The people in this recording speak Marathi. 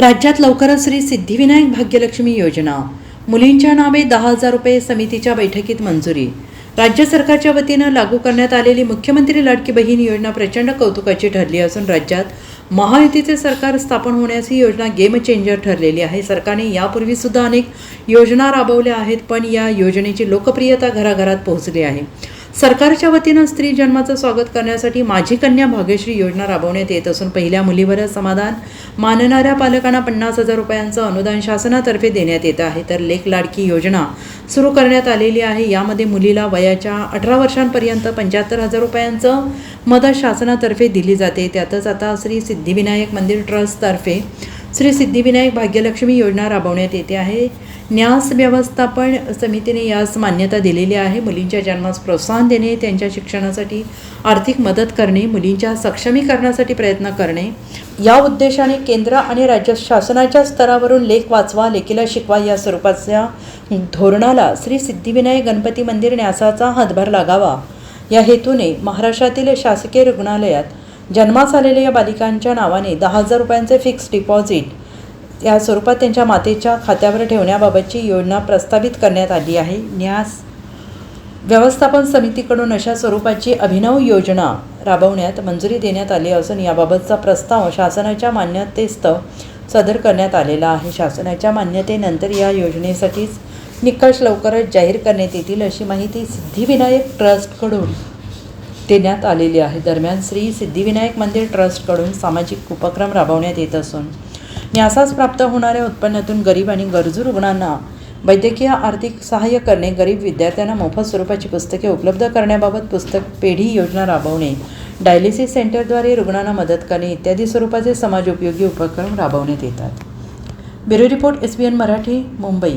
राज्यात लवकरच श्री सिद्धिविनायक भाग्यलक्ष्मी योजना. मुलींच्या नावे दहा हजार रुपये समितीच्या बैठकीत मंजुरी. राज्य सरकारच्या वतीनं लागू करण्यात आलेली मुख्यमंत्री लाडकी बहीण योजना प्रचंड कौतुकाची ठरली असून राज्यात महायुतीचे सरकार स्थापन होण्यास ही योजना गेम चेंजर ठरलेली आहे. सरकारने यापूर्वी सुद्धा अनेक योजना राबवल्या आहेत पण या योजनेची लोकप्रियता घराघरात पोहोचली आहे. सरकारच्या वतीनं स्त्री जन्माचं स्वागत करण्यासाठी माझी कन्या भाग्यश्री योजना राबवण्यात येत असून पहिल्या मुलीवरच समाधान. मानणाऱ्या पालकांना पन्नास हजार रुपयांचं अनुदान शासनातर्फे देण्यात येत आहे. तर लेख लाडकी योजना सुरू करण्यात आलेली आहे. यामध्ये मुलीला वयाच्या अठरा वर्षांपर्यंत पंच्याहत्तर हजार रुपयांचं मदत शासनातर्फे दिली जाते. त्यातच आता श्री सिद्धिविनायक मंदिर ट्रस्टतर्फे श्री सिद्धिविनायक भाग्यलक्ष्मी योजना राबवण्यात येते आहे. न्यास व्यवस्थापन समितीने यास मान्यता दिलेली आहे. मुलींच्या जन्मास प्रोत्साहन देणे त्यांच्या शिक्षणासाठी आर्थिक मदत करणे मुलींच्या सक्षमीकरणासाठी प्रयत्न करणे. या उद्देशाने केंद्र आणि राज्य शासनाच्या स्तरावरून लेख वाचवा लेखीला शिकवा या स्वरूपाच्या धोरणाला श्री सिद्धिविनायक गणपती मंदिर न्यासाचा हातभार लागावा. या हेतूने महाराष्ट्रातील शासकीय रुग्णालयात जन्मास आलेल्या या बालिकांच्या नावाने दहा हजार रुपयांचे फिक्स डिपॉझिट या स्वरूपात त्यांच्या मातेच्या खात्यावर ठेवण्याबाबतची योजना प्रस्तावित करण्यात आली आहे. न्यास व्यवस्थापन समितीकडून अशा स्वरूपाची अभिनव योजना राबवण्यात मंजुरी देण्यात आली असून याबाबतचा प्रस्ताव शासनाच्या मान्यतेस्तव सादर करण्यात आलेला आहे. शासनाच्या मान्यतेनंतर या योजनेसाठीच निकष लवकरच जाहीर करण्यात येतील अशी माहिती सिद्धिविनायक ट्रस्टकडून देण्यात आलेली आहे. दरम्यान श्री सिद्धिविनायक मंदिर ट्रस्टकडून सामाजिक उपक्रम राबवण्यात येत असून न्यासास प्राप्त होणाऱ्या उत्पन्नातून गरीब आणि गरजू रुग्णांना वैद्यकीय आर्थिक सहाय्य करणे गरीब विद्यार्थ्यांना मोफत स्वरूपाची पुस्तके उपलब्ध करण्याबाबत पुस्तक पेढी योजना राबवणे डायलिसिस सेंटरद्वारे रुग्णांना मदत करणे इत्यादी स्वरूपाचे समाज उपयोगी उपक्रम राबवण्यात येतात. Bureau report S B N Marathi Mumbai.